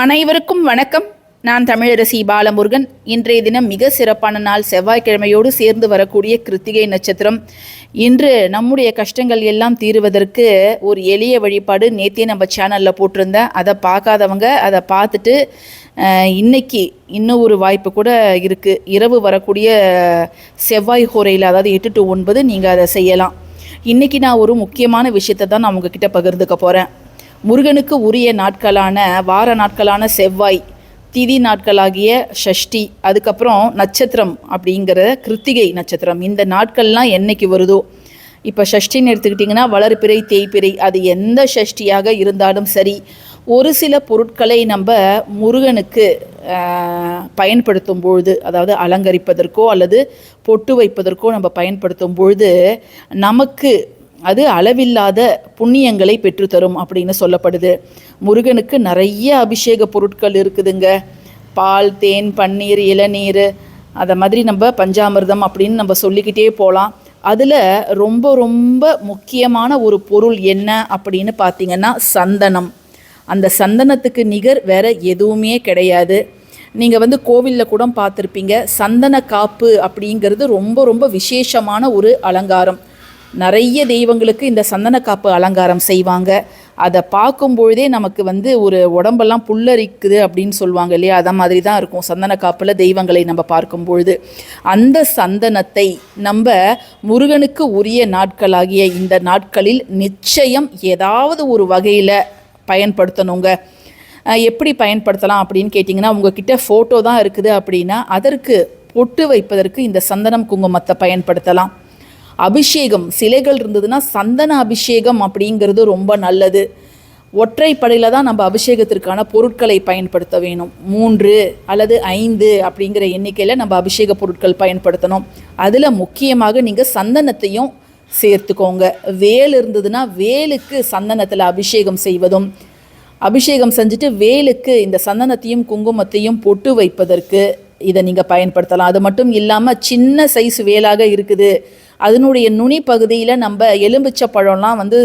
அனைவருக்கும் வணக்கம். நான் தமிழரசி பாலமுருகன். இன்றைய தினம் மிக சிறப்பான நாள் செவ்வாய்க்கிழமையோடு சேர்ந்து வரக்கூடிய கிருத்திகை நட்சத்திரம். இன்று நம்முடைய கஷ்டங்கள் எல்லாம் தீருவதற்கு ஒரு எளிய வழிபாடு நேற்றே நம்ம சேனலில் போட்டிருந்தேன். அதை பார்க்காதவங்க அதை பார்த்துட்டு இன்னைக்கு இன்னும் ஒரு வாய்ப்பு கூட இருக்குது இரவு வரக்கூடிய செவ்வாய் ஹோரையில் அதாவது எட்டு டு ஒன்பது நீங்கள் அதை செய்யலாம். இன்னைக்கு நான் ஒரு முக்கியமான விஷயத்தை தான் நான் உங்ககிட்ட பகிர்ந்துக்க போகிறேன் முருகனுக்கு உரிய நாட்களான வார நாட்களான செவ்வாய் திதி நாட்களாகிய ஷஷ்டி அதுக்கப்புறம் நட்சத்திரம் அப்படிங்கிற கிருத்திகை நட்சத்திரம். இந்த நாட்கள்லாம் என்னைக்கு வருதோ? இப்போ ஷஷ்டின்னு எடுத்துக்கிட்டிங்கன்னா வளர்பிறை தேய்பிறை அது எந்த ஷஷ்டியாக இருந்தாலும் சரி ஒரு சில பொருட்களை நம்ம முருகனுக்கு பயன்படுத்தும் பொழுது அதாவது அலங்கரிப்பதற்கோ அல்லது பொட்டு வைப்பதற்கோ நம்ம பயன்படுத்தும் பொழுது நமக்கு அது அளவில்லாத புண்ணியங்களை பெற்றுத்தரும் அப்படின்னு சொல்லப்படுது. முருகனுக்கு நிறைய அபிஷேக பொருட்கள் இருக்குதுங்க. பால் தேன் பன்னீர் இளநீர் அதை மாதிரி நம்ம பஞ்சாமிர்தம் அப்படின்னு நம்ம சொல்லிக்கிட்டே போகலாம் அதில் ரொம்ப ரொம்ப முக்கியமான ஒரு பொருள் என்ன அப்படின்னு பார்த்தீங்கன்னா சந்தனம். அந்த சந்தனத்துக்கு நிகர் வேற எதுவுமே கிடையாது. நீங்கள் வந்து கோவிலில் கூட பார்த்துருப்பீங்க சந்தன காப்பு அப்படிங்கிறது ரொம்ப ரொம்ப விசேஷமான ஒரு அலங்காரம். நிறைய தெய்வங்களுக்கு இந்த சந்தன காப்பு அலங்காரம் செய்வாங்க. அதை பார்க்கும் பொழுதே நமக்கு வந்து ஒரு உடம்பெல்லாம் புல்லரிக்குது அப்படின்னு சொல்லுவாங்க இல்லையா? அதை மாதிரி தான் இருக்கும். சந்தன காப்பில் தெய்வங்களை நம்ம பார்க்கும் பொழுது அந்த சந்தனத்தை நம்ம முருகனுக்கு உரிய நாட்களாகிய இந்த நாட்களில் நிச்சயம் ஏதாவது ஒரு வகையில் பயன்படுத்தணுங்க. எப்படி பயன்படுத்தலாம் அப்படின்னு கேட்டிங்கன்னா உங்ககிட்ட ஃபோட்டோ தான் இருக்குது அப்படின்னா அதற்கு பொட்டு வைப்பதற்கு இந்த சந்தனம் குங்குமத்தை பயன்படுத்தலாம். அபிஷேகம் சிலைகள் இருந்ததுன்னா சந்தன அபிஷேகம் அப்படிங்கிறது ரொம்ப நல்லது. ஒற்றைப்படையில் தான் நம்ம அபிஷேகத்திற்கான பொருட்களை பயன்படுத்த வேணும். மூன்று அல்லது ஐந்து அப்படிங்கிற எண்ணிக்கையில் நம்ம அபிஷேக பொருட்கள் பயன்படுத்தணும். அதில் முக்கியமாக நீங்கள் சந்தனத்தையும் சேர்த்துக்கோங்க. வேல் இருந்ததுன்னா வேலுக்கு சந்தனத்தில் அபிஷேகம் செய்வதும் அபிஷேகம் செஞ்சுட்டு வேலுக்கு இந்த சந்தனத்தையும் குங்குமத்தையும் பொட்டு வைப்பதற்கு இதை நீங்கள் பயன்படுத்தலாம். அது மட்டும் இல்லாமல் சின்ன சைஸ் வேலாக இருக்குது. அதனுடைய நுனி பகுதியில் நம்ம எலும்பிச்சை பழம்லாம் வந்து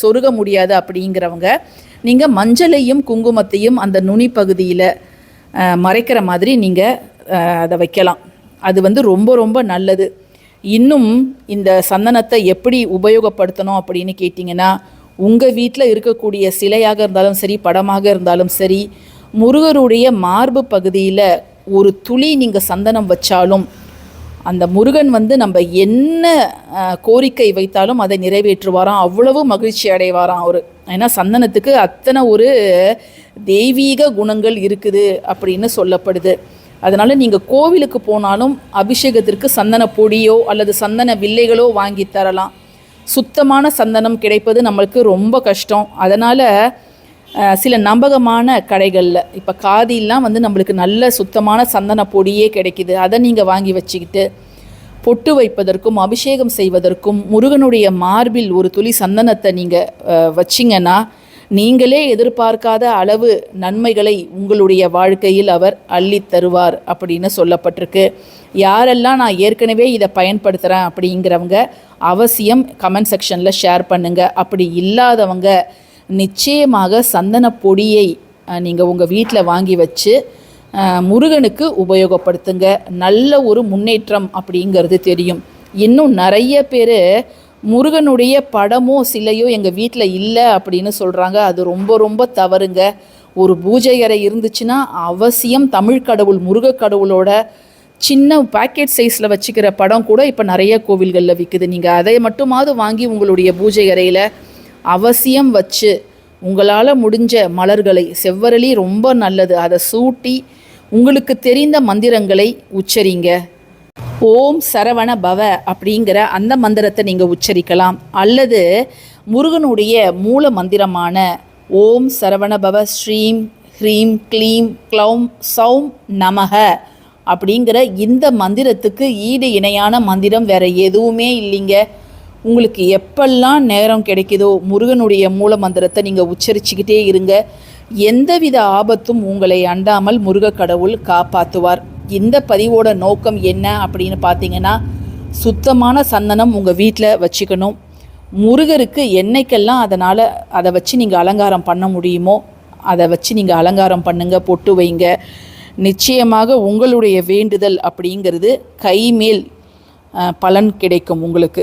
சொருக முடியாது அப்படிங்கிறவங்க நீங்கள் மஞ்சளையும் குங்குமத்தையும் அந்த நுனி பகுதியில் மறைக்கிற மாதிரி நீங்கள் அதை வைக்கலாம். அது வந்து ரொம்ப ரொம்ப நல்லது. இன்னும் இந்த சந்தனத்தை எப்படி உபயோகப்படுத்தணும் அப்படின்னு கேட்டிங்கன்னா உங்கள் வீட்டில் இருக்கக்கூடிய சிலையாக இருந்தாலும் சரி படமாக இருந்தாலும் சரி முருகருடைய மார்பு பகுதியில் ஒரு துளி நீங்கள் சந்தனம் வச்சாலும் அந்த முருகன் வந்து நம்ம என்ன கோரிக்கை வைத்தாலும் அதை நிறைவேற்றுவாராம். அவ்வளவு மகிழ்ச்சி அடைவாராம் அவர். ஏன்னா சந்தனத்துக்கு அத்தனை ஒரு தெய்வீக குணங்கள் இருக்குது அப்படின்னு சொல்லப்படுது. அதனால் நீங்கள் கோவிலுக்கு போனாலும் அபிஷேகத்திற்கு சந்தன பொடியோ அல்லது சந்தன வில்லைகளோ வாங்கி தரலாம். சுத்தமான சந்தனம் கிடைப்பது நம்மளுக்கு ரொம்ப கஷ்டம். அதனால் சில நம்பகமான கடைகளில். இப்போ காதிலாம் வந்து நம்மளுக்கு நல்ல சுத்தமான சந்தன பொடியே கிடைக்குது. அதை நீங்கள் வாங்கி வச்சுக்கிட்டு பொட்டு வைப்பதற்கும் அபிஷேகம் செய்வதற்கும் முருகனுடைய மார்பில் ஒரு துளி சந்தனத்தை நீங்கள் வச்சிங்கன்னா நீங்களே எதிர்பார்க்காத அளவு நன்மைகளை உங்களுடைய வாழ்க்கையில் அவர் அள்ளி தருவார் அப்படின்னு சொல்லப்பட்டிருக்கு. யாரெல்லாம் நான் ஏற்கனவே இதை பயன்படுத்துகிறேன் அப்படிங்கிறவங்க அவசியம் கமெண்ட் செக்ஷனில் ஷேர் பண்ணுங்கள் அப்படி இல்லாதவங்க நிச்சயமாக சந்தன பொடியை நீங்கள் உங்கள் வீட்டில் வாங்கி வச்சு முருகனுக்கு உபயோகப்படுத்துங்க. நல்ல ஒரு முன்னேற்றம் அப்படிங்கிறது தெரியும். இன்னும் நிறைய பேர் முருகனுடைய படமோ சிலையோ எங்கள் வீட்டில் இல்லை அப்படின்னு சொல்கிறாங்க அது ரொம்ப ரொம்ப தவறுங்க. ஒரு பூஜை அறை இருந்துச்சுன்னா அவசியம் தமிழ் கடவுள் முருக கடவுளோட சின்ன பேக்கெட் சைஸில் வச்சுக்கிற படம் கூட இப்போ நிறைய கோவில்களில் விற்குது நீங்கள் அதை மட்டுமாவது வாங்கி உங்களுடைய பூஜை அறையில் அவசியம் வச்சு உங்களால் முடிஞ்ச மலர்களை செவ்வரளி ரொம்ப நல்லது. அதை சூட்டி உங்களுக்கு தெரிந்த மந்திரங்களை உச்சரிங்க. ஓம் சரவண பவ அப்படிங்கிற அந்த மந்திரத்தை நீங்கள் உச்சரிக்கலாம். அல்லது முருகனுடைய மூல மந்திரமான ஓம் சரவண பவ ஸ்ரீம் ஹ்ரீம் க்ளீம் க்ளௌம் சௌம் நமக அப்படிங்கிற இந்த மந்திரத்துக்கு ஈடு இணையான மந்திரம் வேற எதுவுமே இல்லைங்க. உங்களுக்கு எப்பெல்லாம் நேரம் கிடைக்குதோ முருகனுடைய மூல மந்திரத்தை நீங்கள் உச்சரிச்சுக்கிட்டே இருங்க. எந்தவித ஆபத்தும் உங்களை அண்டாமல் முருக கடவுள் காப்பாற்றுவார் இந்த பதிவோட நோக்கம் என்ன அப்படின்னு பார்த்தீங்கன்னா சுத்தமான சந்தனம் உங்கள் வீட்டில் வச்சுக்கணும். முருகருக்கு என்னைக்கெல்லாம் அதனால் அதை வச்சு நீங்கள் அலங்காரம் பண்ண முடியுமோ அதை வச்சு நீங்கள் அலங்காரம் பண்ணுங்கள் பொட்டு வைங்க. நிச்சயமாக உங்களுடைய வேண்டுதல் அப்படிங்கிறது கைமேல் பலன் கிடைக்கும் உங்களுக்கு.